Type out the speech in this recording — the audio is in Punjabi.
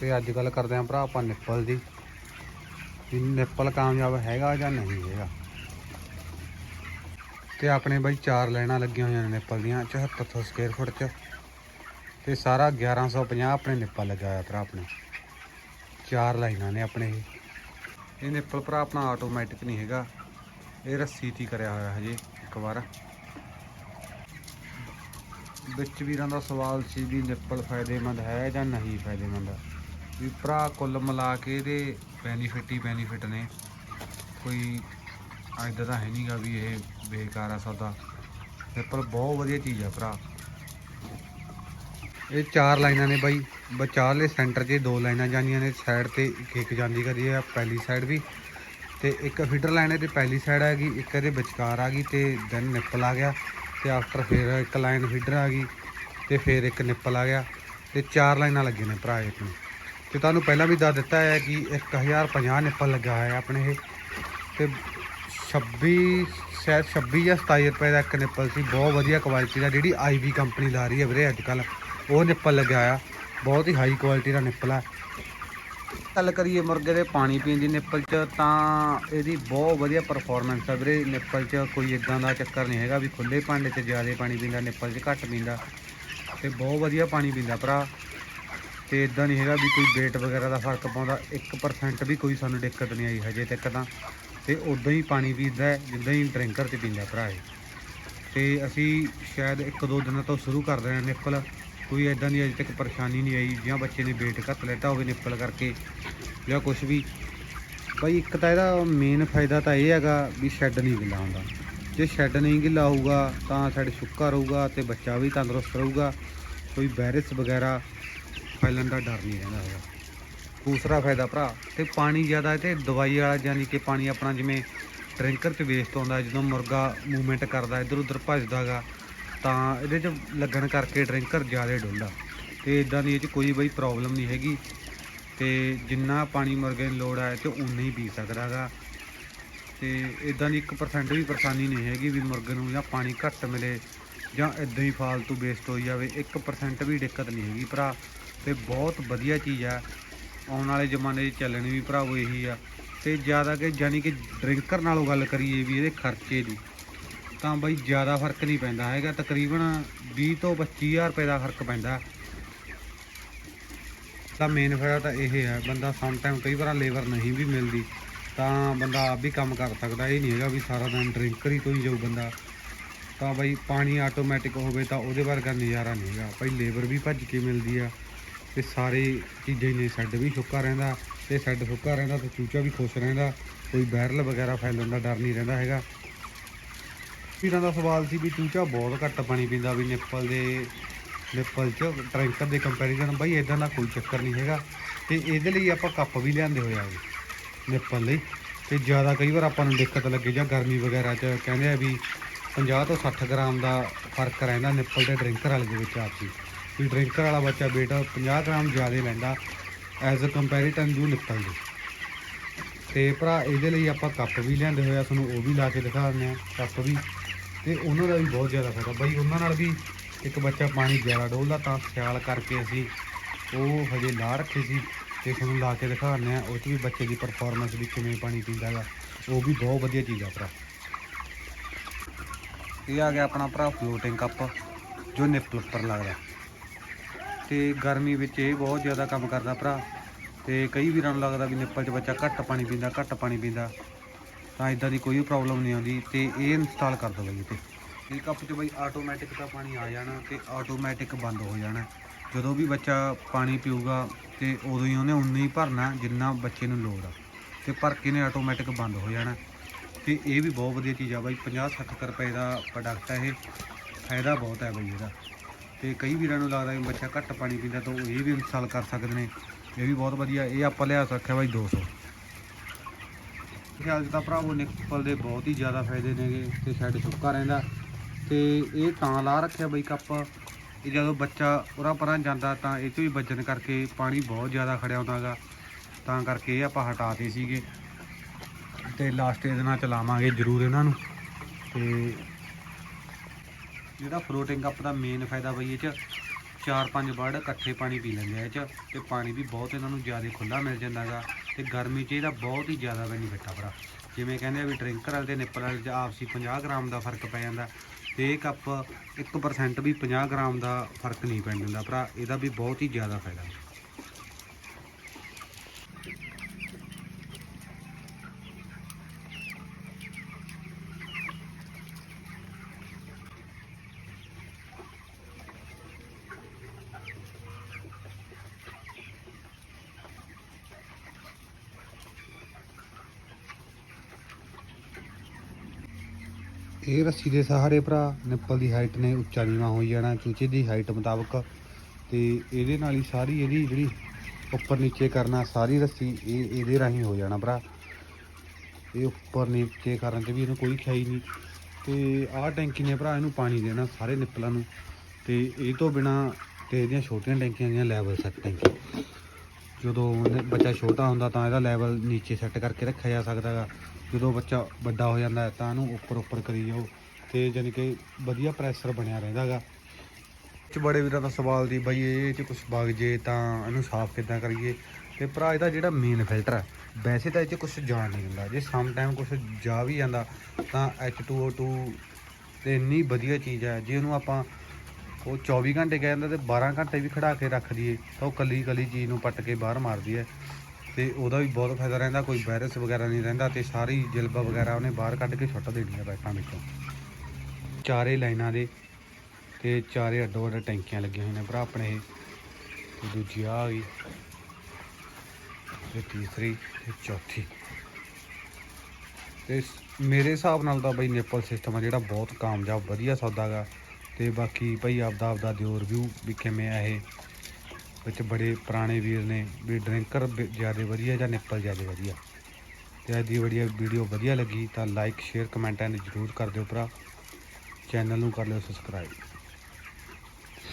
ਤੇ ਅੱਜ ਗੱਲ ਕਰਦੇ ਆਂ ਭਰਾ ਆਪਾਂ ਨਿੱਪਲ ਦੀ। ਵੀ ਨਿੱਪਲ ਕਾਮਯਾਬ ਹੈਗਾ ਜਾਂ ਨਹੀਂ ਹੈਗਾ। ਤੇ ਆਪਣੇ ਬਾਈ ਚਾਰ ਲਾਈਨਾਂ ਲੱਗੀਆਂ ਹੋਈਆਂ ਨੇ ਨਿੱਪਲ ਦੀਆਂ 7400 ਸਕੁਅਰ ਫੁੱਟ ਚ। ਤੇ ਸਾਰਾ 1150 ਆਪਣੇ ਨਿੱਪਲ ਲੱਗਾ ਹੋਇਆ ਭਰਾ ਆਪਣੇ। ਚਾਰ ਲਾਈਨਾਂ ਨੇ ਆਪਣੇ ਇਹ। ਇਹ ਨਿੱਪਲ ਭਰਾ ਆਪਣਾ ਆਟੋਮੈਟਿਕ ਨਹੀਂ ਹੈਗਾ। ਇਹ ਰੱਸੀ ਤੇ ਹੀ ਕਰਿਆ ਹੋਇਆ ਹਜੇ ਇੱਕ ਵਾਰ। ਵਿੱਚ ਵੀਰਾਂ ਦਾ ਸਵਾਲ ਸੀ ਵੀ ਨਿੱਪਲ ਫਾਇਦੇਮੰਦ ਹੈ ਜਾਂ ਨਹੀਂ ਫਾਇਦੇਮੰਦ। ਵੀ ਭਰਾ ਕੁੱਲ ਮਿਲਾ ਕੇ ਇਹਦੇ ਬੈਨੀਫਿਟ ਹੀ ਬੈਨੀਫਿਟ ਨੇ। ਕੋਈ ਅੱਜ ਤਾਂ ਹੈ ਨਹੀਂਗਾ ਵੀ ਇਹ ਬੇਕਾਰ ਆ ਸੌਦਾ। ਨਿੱਪਲ ਬਹੁਤ ਵਧੀਆ ਚੀਜ਼ ਆ ਭਰਾ। ਇਹ ਚਾਰ ਲਾਈਨਾਂ ਨੇ ਬਾਈ। ਵਿਚਾਰਲੇ ਸੈਂਟਰ 'ਚ ਦੋ ਲਾਈਨਾਂ ਜਾਂਦੀਆਂ ਨੇ। ਸਾਈਡ ਤੇ ਇੱਕ ਇੱਕ ਜਾਂਦੀ ਕਰੀ ਆ ਪਹਿਲੀ ਸਾਈਡ ਵੀ। ਤੇ ਇੱਕ ਫੀਡਰ ਲਾਈਨ ਇਹਦੀ ਪਹਿਲੀ ਸਾਈਡ ਆ ਗਈ, ਇੱਕ ਇਹਦੇ ਵਿਚਕਾਰ ਆ ਗਈ ਤੇ ਦੈਨ ਨਿੱਪਲ ਆ ਗਿਆ। ਤੇ ਆਫਟਰ ਫਿਰ ਇੱਕ ਲਾਈਨ ਫੀਡਰ ਆ ਗਈ ਤੇ ਫਿਰ ਇੱਕ ਨਿੱਪਲ ਆ ਗਿਆ। ਤੇ ਚਾਰ ਲਾਈਨਾਂ ਲੱਗੀਆਂ ਨੇ ਭਰਾ ਇਹ ਨੂੰ। ਤੇ ਤੁਹਾਨੂੰ ਪਹਿਲਾਂ ਵੀ ਦੱਸ ਦਿੱਤਾ ਹੈ ਕਿ 1050 ਨਿੱਪਲ ਲੱਗਾ ਹੋਇਆ ਆਪਣੇ ਇਹ। ਤੇ 26 ਸ਼ਾਇਦ 26 ਜਾਂ 27 ਰੁਪਏ ਦਾ ਇੱਕ ਨਿੱਪਲ ਸੀ। ਬਹੁਤ ਵਧੀਆ ਕੁਆਲਿਟੀ ਦਾ ਜਿਹੜੀ ਆਈਵੀ ਕੰਪਨੀ ਲਾ ਰਹੀ ਹੈ ਵੀਰੇ ਅੱਜ ਕੱਲ ਉਹ ਨਿੱਪਲ ਲੱਗਿਆ ਆ ਬਹੁਤ ਹੀ ਹਾਈ ਕੁਆਲਿਟੀ ਦਾ ਨਿੱਪਲ ਆ। ਗੱਲ ਕਰੀਏ ਮੁਰਗੇ ਦੇ ਪਾਣੀ ਪੀਣ ਦੀ ਨਿੱਪਲ 'ਚ, ਤਾਂ ਇਹਦੀ ਬਹੁਤ ਵਧੀਆ ਪਰਫਾਰਮੈਂਸ ਆ ਵੀਰੇ। ਨਿੱਪਲ 'ਚ ਕੋਈ ਇਦਾਂ ਦਾ ਚੱਕਰ ਨਹੀਂ ਹੈਗਾ ਵੀ ਖੁੱਲੇ ਭਾਂਡੇ 'ਚ ਜ਼ਿਆਦਾ ਪਾਣੀ ਪੀਂਦਾ ਨਿੱਪਲ 'ਚ ਘੱਟ ਪੀਂਦਾ। ਤੇ ਬਹੁਤ ਵਧੀਆ ਪਾਣੀ ਪੀਂਦਾ ਭਰਾ। ਤੇ ਇਦਾਂ ਨਹੀਂ ਹੈਗਾ ਵੀ ਕੋਈ weight ਵਗੈਰਾ ਦਾ ਫ਼ਰਕ ਪਾਉਂਦਾ। 1% ਵੀ ਕੋਈ ਸਾਨੂੰ ਦਿੱਕਤ ਨਹੀਂ ਆਈ ਹਜੇ ਤੱਕ ਤਾਂ। ਤੇ ਉਦਾਂ ਹੀ ਪਾਣੀ ਪੀਂਦਾ ਜਿੱਦਾਂ ਹੀ ਡਰਿੰਕਰ 'ਚ ਪੀਂਦਾ ਭਰਾ ਇਹ। ਤੇ ਅਸੀਂ ਸ਼ਾਇਦ ਇੱਕ ਦੋ ਦਿਨਾਂ ਤੋਂ ਸ਼ੁਰੂ ਕਰ ਰਹੇ ਹਾਂ ਨਿੱਪਲ। ਕੋਈ ਐਦਾਂ ਦੀ ਅਜੇ ਤੱਕ ਪਰੇਸ਼ਾਨੀ ਨਹੀਂ ਆਈ, ਜਾਂ ਬੱਚੇ ਨੇ weight ਘੱਟ ਲੈਤਾ ਹੋਵੇ ਨਿੱਪਲ ਕਰਕੇ, ਜਾਂ ਕੁਝ ਵੀ। ਭਾਈ ਇੱਕ ਤਾਂ ਇਹਦਾ ਮੇਨ ਫਾਇਦਾ ਤਾਂ ਇਹ ਹੈਗਾ ਵੀ ਸ਼ੈੱਡ ਨਹੀਂ ਗਿੱਲਾ ਹੁੰਦਾ। ਜੇ ਸ਼ੈੱਡ ਨਹੀਂ ਗਿੱਲਾ ਹੋਊਗਾ ਤਾਂ ਸਾਡੇ ਸੁੱਕਾ ਰਹੂਗਾ ਤੇ ਬੱਚਾ ਵੀ ਤੰਦਰੁਸਤ ਰਹੂਗਾ। ਕੋਈ ਵਾਇਰਸ ਵਗੈਰਾ ਫੈਲਣ ਦਾ ਡਰ ਨਹੀਂ ਰਹਿੰਦਾ ਹੈਗਾ। ਦੂਸਰਾ ਫਾਇਦਾ ਭਰਾ, ਤੇ ਪਾਣੀ ਜ਼ਿਆਦਾ ਤੇ ਦਵਾਈ ਵਾਲਾ ਯਾਨੀ ਕਿ ਪਾਣੀ ਆਪਣਾ ਜਿਵੇਂ ਡਰਿੰਕਰ 'ਚ ਵੇਸਟ ਆਉਂਦਾ ਜਦੋਂ ਮੁਰਗਾ ਮੂਵਮੈਂਟ ਕਰਦਾ ਇੱਧਰ ਉੱਧਰ ਭੱਜਦਾਗਾ ਤਾਂ ਇਹਦੇ 'ਚ ਲੱਗਣ ਕਰਕੇ ਡਰਿੰਕਰ ਜ਼ਿਆਦਾ ਡੁੱਲਦਾ। ਤੇ ਇਦਾਂ ਦੀ ਇਹ 'ਚ ਕੋਈ ਬਈ ਪ੍ਰੋਬਲਮ ਨਹੀਂ ਹੈਗੀ, ਤੇ ਜਿੰਨਾ ਪਾਣੀ ਮੁਰਗੇ ਨੂੰ ਲੋੜ ਹੈ ਤੇ ਉਨਾ ਹੀ ਪੀ ਸਕਦਾ ਗਾ ਤੇ ਇਦਾਂ ਦੀ 1% ਵੀ ਪਰੇਸ਼ਾਨੀ ਨਹੀਂ ਹੈਗੀ ਵੀ ਮੁਰਗੇ ਨੂੰ ਜਾਂ ਪਾਣੀ ਘੱਟ ਮਿਲੇ ਜਾਂ ਇਦਾਂ ਹੀ ਫਾਲਤੂ ਵੇਸਟ ਹੋਈ ਜਾਵੇ 1% ਵੀ ਦਿੱਕਤ ਨਹੀਂ ਹੈਗੀ ਭਰਾ। ਤੇ ਬਹੁਤ ਵਧੀਆ ਚੀਜ਼ ਆ। ਆਉਣ ਵਾਲੇ ਜ਼ਮਾਨੇ 'ਚ ਚੱਲਣੀ ਵੀ ਭਰਾਵੋ ਇਹੀ ਆ। ਤੇ ਜ਼ਿਆਦਾ ਕਿ ਯਾਨੀ ਕਿ ਡਰਿੰਕਰ ਨਾਲੋਂ ਗੱਲ ਕਰੀਏ ਵੀ ਇਹਦੇ ਖਰਚੇ ਦੀ, ਤਾਂ ਬਾਈ ਜ਼ਿਆਦਾ ਫ਼ਰਕ ਨਹੀਂ ਪੈਂਦਾ ਹੈਗਾ। ਤਕਰੀਬਨ 20 ਤੋਂ 25000 ਰੁਪਏ ਦਾ ਫ਼ਰਕ ਪੈਂਦਾ। ਤਾਂ ਮੇਨ ਫਾਇਦਾ ਤਾਂ ਇਹ ਹੈ ਬੰਦਾ ਸਮ ਟਾਈਮ ਕਈ ਵਾਰ ਲੇਬਰ ਨਹੀਂ ਵੀ ਮਿਲਦੀ, ਤਾਂ ਬੰਦਾ ਆਪ ਵੀ ਕੰਮ ਕਰ ਸਕਦਾ। ਇਹ ਨਹੀਂ ਹੈਗਾ ਵੀ ਸਾਰਾ ਦਿਨ ਡਰਿੰਕਰ ਹੀ ਤੋਂ ਹੀ ਜਾਊ ਬੰਦਾ। ਤਾਂ ਬਈ ਪਾਣੀ ਆਟੋਮੈਟਿਕ ਹੋਵੇ ਤਾਂ ਉਹਦੇ ਵਰਗਾ ਨਜ਼ਾਰਾ ਨਹੀਂ ਹੈਗਾ। ਭਾਈ ਲੇਬਰ ਵੀ ਭੱਜ ਕੇ ਮਿਲਦੀ ਆ। ਤੇ ਸਾਰੇ ਚੀਜ਼ਾਂ ਹੀ ਨੇ ਸੈੱਡ ਵੀ ਸੁੱਕਾ ਰਹਿੰਦਾ ਤੇ ਸੈੱਡ ਸੁੱਕਾ ਰਹਿੰਦਾ ਤੇ ਚੂਚਾ ਵੀ ਖੁਸ਼ ਰਹਿੰਦਾ, ਕੋਈ ਬੈਰਲ ਵਗੈਰਾ ਫੈਲਣ ਦਾ ਡਰ ਨਹੀਂ ਰਹਿੰਦਾ ਹੈਗਾ। ਵੀਰਾਂ ਦਾ ਸਵਾਲ ਸੀ ਵੀ ਚੂਚਾ ਬਹੁਤ ਘੱਟ ਪਾਣੀ ਪੀਂਦਾ ਵੀ ਨਿੱਪਲ ਦੇ, ਨਿੱਪਲ ਚ ਟਰੈਂਕਰ ਦੇ ਕੰਪੈਰੀਜ਼ਨ ਬਾਈ ਇਦਾਂ ਦਾ ਕੋਈ ਚੱਕਰ ਨਹੀਂ ਹੈਗਾ ਤੇ ਇਹਦੇ ਲਈ ਆਪਾਂ ਕੱਪ ਵੀ ਲਿਆਂਦੇ ਹੋਏ ਆ ਜੀ, ਨਿੱਪਲ ਲਈ। ਤੇ ਜ਼ਿਆਦਾ ਕਈ ਵਾਰ ਆਪਾਂ ਨੂੰ ਦਿੱਕਤ ਲੱਗੇ ਜਾਂ ਗਰਮੀ ਵਗੈਰਾ ਚ ਕਹਿੰਦੇ ਆ ਵੀ 50 ਤੋਂ 60 ਗ੍ਰਾਮ ਦਾ ਫ਼ਰਕ ਰਹਿੰਦਾ ਨਿੱਪਲ ਤੇ ਡਰਿੰਕਰ ਵਾਲੇ ਦੇ ਵਿੱਚ ਆਪਸੀ ਵੀ ਡਰਿੰਕਰ ਵਾਲਾ ਬੱਚਾ ਬੇਟਾ 50 ਗ੍ਰਾਮ ਜ਼ਿਆਦਾ ਲੈਂਦਾ ਐਜ਼ ਅ ਕੰਪੈਰੀਟਨ ਜੂ ਨਿੱਪਲ ਦੇ ਤੇ ਭਰਾ, ਇਹਦੇ ਲਈ ਆਪਾਂ ਕੱਪ ਵੀ ਲਿਆਂਦੇ ਹੋਏ ਆ, ਤੁਹਾਨੂੰ ਉਹ ਵੀ ਲਾ ਕੇ ਦਿਖਾ ਦਿੰਦੇ ਆ, ਕੱਪ ਵੀ। ਤੇ ਉਹਨਾਂ ਦਾ ਵੀ ਬਹੁਤ ਜ਼ਿਆਦਾ ਫਾਇਦਾ। ਬਾਈ ਉਹਨਾਂ ਨਾਲ ਵੀ ਇੱਕ ਬੱਚਾ ਪਾਣੀ ਜ਼ਿਆਦਾ ਡੋਲਦਾ, ਤਾਂ ਸਿਆਲ ਕਰਕੇ ਅਸੀਂ ਉਹ ਹਜੇ ਲਾ ਰੱਖੇ ਸੀ, ਤੇ ਤੁਹਾਨੂੰ ਲਾ ਕੇ ਦਿਖਾ ਦਿੰਦੇ ਆ, ਉਹ 'ਚ ਵੀ ਬੱਚੇ ਦੀ ਪਰਫਾਰਮੈਂਸ ਵੀ ਕਿਵੇਂ ਪਾਣੀ ਪੀਂਦਾ ਹੈਗਾ ਉਹ ਵੀ ਬਹੁਤ ਵਧੀਆ ਚੀਜ਼ ਆ ਭਰਾ। ਇਹ ਆ ਗਿਆ ਆਪਣਾ ਭਰਾ ਫਲੋਟਿੰਗ ਕੱਪ ਜੋ ਨਿੱਪਲ ਉੱਪਰ ਲੱਗਦਾ। ਤੇ ਗਰਮੀ ਵਿੱਚ ਇਹ ਬਹੁਤ ਜ਼ਿਆਦਾ ਕੰਮ ਕਰਦਾ ਭਰਾ। ਤੇ ਕਈ ਵੀਰਾਂ ਨੂੰ ਲੱਗਦਾ ਵੀ ਨਿੱਪਲ 'ਚ ਬੱਚਾ ਘੱਟ ਪਾਣੀ ਪੀਂਦਾ, ਘੱਟ ਪਾਣੀ ਪੀਂਦਾ। ਤਾਂ ਇਦਾਂ ਦੀ ਕੋਈ ਪ੍ਰੋਬਲਮ ਨਹੀਂ ਆਉਂਦੀ ਤੇ ਇਹ ਇੰਸਟਾਲ ਕਰ ਦੋ ਬਈ ਤੇ ਇਹ ਕੱਪ 'ਚ ਬਈ ਆਟੋਮੈਟਿਕ ਤਾਂ ਪਾਣੀ ਆ ਜਾਣਾ ਤੇ ਆਟੋਮੈਟਿਕ ਬੰਦ ਹੋ ਜਾਣਾ। ਜਦੋਂ ਵੀ ਬੱਚਾ ਪਾਣੀ ਪੀਊਗਾ ਤੇ ਉਦੋਂ ਹੀ ਉਹਨੇ ਉਨਾ ਹੀ ਭਰਨਾ ਜਿੰਨਾ ਬੱਚੇ ਨੂੰ ਲੋੜ ਆ। ਤੇ ਭਰ ਕੇ ਨੇ ਆਟੋਮੈਟਿਕ ਬੰਦ ਹੋ ਜਾਣਾ। ਤੇ ਇਹ ਵੀ ਬਹੁਤ ਵਧੀਆ ਚੀਜ਼ ਆ ਬਾਈ 50 60 ਰੁਪਏ ਦਾ ਪ੍ਰੋਡਕਟ ਆ ਇਹ। ਫਾਇਦਾ ਬਹੁਤ ਹੈ ਬਾਈ ਇਹਦਾ। ਤੇ ਕਈ ਵੀਰਾਂ ਨੂੰ ਲੱਗਦਾ ਵੀ ਬੱਚਾ ਘੱਟ ਪਾਣੀ ਪੀਂਦਾ ਤਾਂ ਉਹ ਇਹ ਵੀ ਇੰਸਟਾਲ ਕਰ ਸਕਦੇ ਨੇ। ਇਹ ਵੀ ਬਹੁਤ ਵਧੀਆ, ਇਹ ਆਪਾਂ ਲਿਆ ਰੱਖਿਆ ਬਾਈ 200 ਖਿਆਲ ਤਾਂ ਭਰਾਵੋ ਨਿੱਪਲ ਦੇ ਬਹੁਤ ਹੀ ਜ਼ਿਆਦਾ ਫਾਇਦੇ ਨੇਗੇ ਤੇ ਸਾਈਡ ਸੁੱਕਾ ਰਹਿੰਦਾ। ਤੇ ਇਹ ਤਾਂ ਲਾ ਰੱਖਿਆ ਬਈ ਕੱਪ। ਇਹ ਜਦੋਂ ਬੱਚਾ ਉਰਾ ਪਰਾਂ ਜਾਂਦਾ ਤਾਂ ਇਹ 'ਚ ਵੀ ਵੱਜਣ ਕਰਕੇ ਪਾਣੀ ਬਹੁਤ ਜ਼ਿਆਦਾ ਖੜਿਆ ਹੁੰਦਾਗਾ ਤਾਂ ਕਰਕੇ ਇਹ ਆਪਾਂ ਹਟਾਤੇ ਸੀਗੇ। ਤੇ ਲਾਸਟ ਇਹਦੇ ਨਾਲ ਚਲਾਵਾਂਗੇ ਜ਼ਰੂਰ ਇਹਨਾਂ ਨੂੰ। ਤੇ ਜਿਹੜਾ ਫਲੋਟਿੰਗ ਕੱਪ ਦਾ ਮੇਨ ਫਾਇਦਾ ਬਈ ਇਹ 'ਚ, ਚਾਰ ਪੰਜ ਬਰਡ ਇਕੱਠੇ ਪਾਣੀ ਪੀ ਲੈਂਦੇ ਆ ਇਹ ਚ, ਤੇ ਪਾਣੀ ਵੀ ਬਹੁਤ ਇਹਨਾਂ ਨੂੰ ਜ਼ਿਆਦਾ ਖੁੱਲਾ ਮਿਲ ਜਾਂਦਾਗਾ ਤੇ ਗਰਮੀ 'ਚ ਇਹਦਾ ਬਹੁਤ ਹੀ ਜ਼ਿਆਦਾ ਬੈਨੀਫਿਟ ਆ ਭਰਾ। ਜਿਵੇਂ ਕਹਿੰਦੇ ਆ ਵੀ ਡਰਿੰਕਰ ਵਾਲੇ ਤੇ ਨਿੱਪਲ ਵਾਲੇ 'ਚ ਆਪਸੀ 50 ਗ੍ਰਾਮ ਦਾ ਫ਼ਰਕ ਪੈ ਜਾਂਦਾ, ਤੇ ਇਹ ਕੱਪ 1% ਵੀ 50 ਗ੍ਰਾਮ ਦਾ ਫ਼ਰਕ ਨਹੀਂ ਪੈਣ ਦਿੰਦਾ ਭਰਾ, ਇਹਦਾ ਵੀ ਬਹੁਤ ਹੀ ਜ਼ਿਆਦਾ ਫਾਇਦਾ। ਇਹ ਰੱਸੀ ਦੇ ਸਹਾਰੇ ਭਰਾ ਨਿੱਪਲ ਦੀ ਹਾਈਟ ਨੇ ਉੱਚਾ ਨੀਵਾਂ ਹੋਈ ਜਾਣਾ, ਚੂਚੇ ਦੀ ਹਾਈਟ ਮੁਤਾਬਕ। ਤੇ ਇਹਦੇ ਨਾਲ ਹੀ ਸਾਰੀ ਇਹਦੀ ਜਿਹੜੀ ਉੱਪਰ ਨੀਚੇ ਕਰਨਾ, ਸਾਰੀ ਰੱਸੀ ਇਹ ਇਹਦੇ ਰਾਹੀਂ ਹੋ ਜਾਣਾ ਭਰਾ। ਇਹ ਉੱਪਰ ਨੀਚੇ ਕਰਨ ਤੇ ਵੀ ਇਹਨੂੰ ਕੋਈ ਖਾਈ ਨਹੀਂ। ਤੇ ਆਹ ਟੈਂਕੀ ਨੇ ਭਰਾ ਇਹਨੂੰ ਪਾਣੀ ਦੇਣਾ ਸਾਰੇ ਨਿੱਪਲਾਂ ਨੂੰ। ਤੇ ਇਹ ਤੋਂ ਬਿਨਾ ਤੇ ਇਹਦੀਆਂ ਛੋਟੀਆਂ ਟੈਂਕੀਆਂ ਦੀਆਂ ਲੈਵਲ ਸੈੱਟ ਟੈਂਕੀ। ਜਦੋਂ ਬੱਚਾ ਛੋਟਾ ਹੁੰਦਾ ਤਾਂ ਇਹਦਾ ਲੈਵਲ ਨੀਚੇ ਸੈੱਟ ਕਰਕੇ ਰੱਖਿਆ ਜਾ ਸਕਦਾ ਗਾ। ਜਦੋਂ ਬੱਚਾ ਵੱਡਾ ਹੋ ਜਾਂਦਾ ਹੈ ਤਾਂ ਇਹਨੂੰ ਉੱਪਰ ਉੱਪਰ ਕਰੀ ਜਾਓ ਤੇ ਜਾਣੀ ਕਿ ਵਧੀਆ ਪ੍ਰੈਸ਼ਰ ਬਣਿਆ ਰਹਿੰਦਾ ਗਾ ਚ ਬੜੇ ਵੀਰਾਂ ਦਾ ਸਵਾਲ ਦੀ ਬਈ ਇਹ ਚ ਕੁਝ ਵਗ ਜੇ ਤਾਂ ਇਹਨੂੰ ਸਾਫ਼ ਕਿੱਦਾਂ ਕਰੀਏ? ਤੇ ਭਰਾ, ਇਹਦਾ ਜਿਹੜਾ ਮੇਨ ਫਿਲਟਰ ਹੈ, ਵੈਸੇ ਤਾਂ ਇਹ ਚ ਕੁਝ ਜਾਣ ਨਹੀਂ ਹੁੰਦਾ ਜੇ ਸਮ ਟਾਈਮ ਕੁਝ ਜਾ ਵੀ ਜਾਂਦਾ, ਤਾਂ H2O2 ਤੇ ਇੰਨੀ ਵਧੀਆ ਚੀਜ਼ ਹੈ, ਜੇ ਉਹਨੂੰ ਆਪਾਂ ਉਹ 24 ਘੰਟੇ ਕਹਿੰਦਾ ਤੇ 12 ਘੰਟੇ ਵੀ ਖੜਾ ਕੇ ਰੱਖ ਦਈਏ, ਤਾਂ ਉਹ ਕੱਲੀ ਕੱਲੀ ਚੀਜ਼ ਨੂੰ ਪੱਟ ਕੇ ਬਾਹਰ ਮਾਰਦੀ ਹੈ ਤੇ ਉਹਦਾ ਵੀ ਬਹੁਤ ਫਾਇਦਾ ਰਹਿੰਦਾ, ਕੋਈ ਵਾਇਰਸ ਵਗੈਰਾ ਨਹੀਂ ਰਹਿੰਦਾ ਤੇ ਸਾਰੀ ਜਿਲਬਾ ਵਗੈਰਾ ਉਹਨੇ ਬਾਹਰ ਕੱਢ ਕੇ ਸੁੱਟ ਦੇਣੀ ਹੈ ਪੈਕਾਂ ਵਿੱਚੋਂ। ਚਾਰੇ ਲਾਈਨਾਂ ਦੇ ਤੇ ਚਾਰੇ ਅੱਡੋ ਅੱਡ ਟੈਂਕੀਆਂ ਲੱਗੀਆਂ ਹੋਈਆਂ ਨੇ ਭਰਾ ਆਪਣੇ ਤੇ ਦੂਜੀ ਆ ਗਈ ਤੇ ਤੀਸਰੀ ਤੇ ਚੌਥੀ। ਤੇ ਮੇਰੇ ਹਿਸਾਬ ਨਾਲ ਤਾਂ ਬਈ ਨੇਪਲ ਸਿਸਟਮ ਆ ਜਿਹੜਾ ਬਹੁਤ ਕਾਮਯਾਬ, ਵਧੀਆ ਸੌਦਾ ਗਾ। ਤੇ ਬਾਕੀ ਭਾਈ ਆਪਦਾ ਆਪਦਾ ਦਿਓ ਰਿਵਿਊ ਵੀ ਕਿਵੇਂ ਆ ਇਹ। ਵਿੱਚ ਬੜੇ ਪੁਰਾਣੇ ਵੀਰ ਨੇ, ਵੀ ਡਰਿੰਕਰ ਜ਼ਿਆਦਾ ਵਧੀਆ ਜਾਂ ਨਿੱਪਲ ਜ਼ਿਆਦਾ ਵਧੀਆ। ਤੇ ਅੱਜ ਦੀ ਵਧੀਆ ਵੀਡੀਓ ਵਧੀਆ ਲੱਗੀ ਤਾਂ ਲਾਈਕ ਸ਼ੇਅਰ ਕਮੈਂਟ ਐਂਡ ਜ਼ਰੂਰ ਕਰ ਦਿਓ ਭਰਾ। ਚੈਨਲ ਨੂੰ ਕਰ ਲਿਓ ਸਬਸਕ੍ਰਾਈਬ